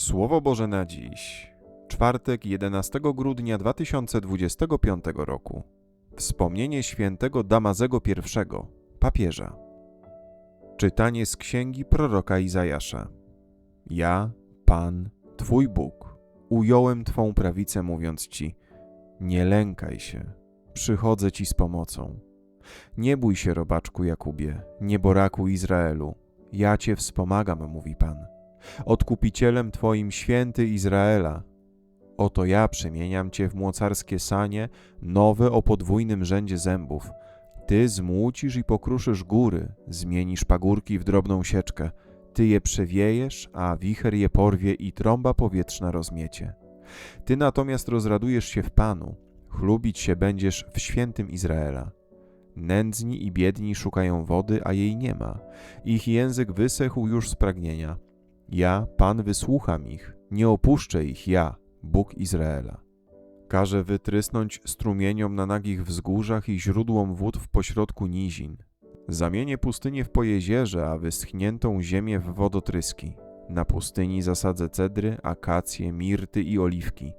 Słowo Boże na dziś. Czwartek 11 grudnia 2025 roku. Wspomnienie świętego Damazego I, papieża. Czytanie z księgi proroka Izajasza. Ja, Pan, Twój Bóg, ująłem Twą prawicę, mówiąc Ci: Nie lękaj się, przychodzę Ci z pomocą. Nie bój się, robaczku Jakubie, nieboraku Izraelu, ja Cię wspomagam, mówi Pan. Odkupicielem Twoim święty Izraela. Oto ja przemieniam Cię w młocarskie sanie, nowe o podwójnym rzędzie zębów. Ty zmłócisz i pokruszysz góry, zmienisz pagórki w drobną sieczkę. Ty je przewiejesz, a wicher je porwie i trąba powietrzna rozmiecie. Ty natomiast rozradujesz się w Panu, chlubić się będziesz w świętym Izraela. Nędzni i biedni szukają wody, a jej nie ma. Ich język wysechł już z pragnienia. Ja, Pan, wysłucham ich, nie opuszczę ich ja, Bóg Izraela. Każę wytrysnąć strumieniom na nagich wzgórzach i źródłom wód w pośrodku nizin. Zamienię pustynię w pojezierze, a wyschniętą ziemię w wodotryski. Na pustyni zasadzę cedry, akacje, mirty i oliwki.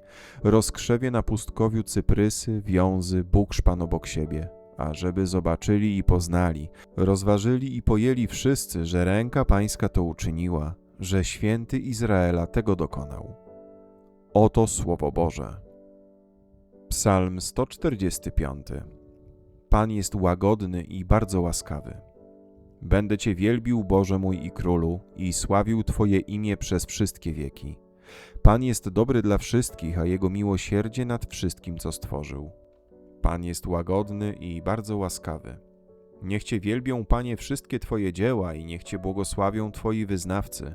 Rozkrzewię na pustkowiu cyprysy, wiązy, bukszpan obok siebie. A żeby zobaczyli i poznali, rozważyli i pojęli wszyscy, że ręka pańska to uczyniła, że święty Izraela tego dokonał. Oto Słowo Boże. Psalm 145. Pan jest łagodny i bardzo łaskawy. Będę Cię wielbił, Boże mój i Królu, i sławił Twoje imię przez wszystkie wieki. Pan jest dobry dla wszystkich, a Jego miłosierdzie nad wszystkim, co stworzył. Pan jest łagodny i bardzo łaskawy. Niech Cię wielbią, Panie, wszystkie Twoje dzieła i niech Cię błogosławią Twoi wyznawcy.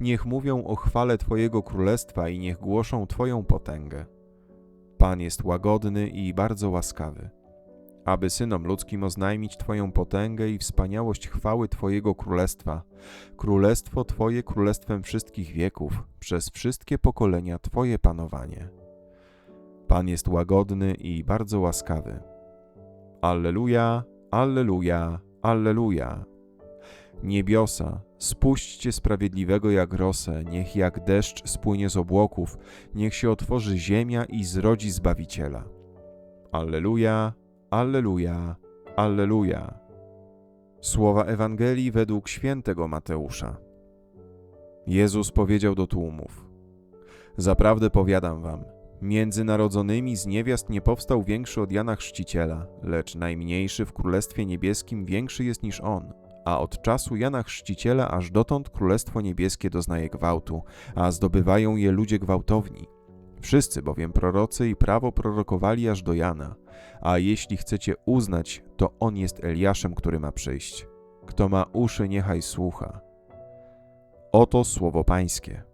Niech mówią o chwale Twojego królestwa i niech głoszą Twoją potęgę. Pan jest łagodny i bardzo łaskawy. Aby synom ludzkim oznajmić Twoją potęgę i wspaniałość chwały Twojego królestwa, królestwo Twoje królestwem wszystkich wieków, przez wszystkie pokolenia Twoje panowanie. Pan jest łagodny i bardzo łaskawy. Alleluja, Alleluja, Alleluja. Niebiosa, spuśćcie sprawiedliwego jak rosę, niech jak deszcz spłynie z obłoków, niech się otworzy ziemia i zrodzi Zbawiciela. Alleluja, Alleluja, Alleluja. Słowa Ewangelii według świętego Mateusza. Jezus powiedział do tłumów: Zaprawdę powiadam wam, Między narodzonymi z niewiast nie powstał większy od Jana Chrzciciela, lecz najmniejszy w Królestwie Niebieskim większy jest niż on. A od czasu Jana Chrzciciela aż dotąd Królestwo Niebieskie doznaje gwałtu, a zdobywają je ludzie gwałtowni. Wszyscy bowiem prorocy i prawo prorokowali aż do Jana, a jeśli chcecie uznać, to on jest Eliaszem, który ma przyjść. Kto ma uszy, niechaj słucha. Oto słowo Pańskie.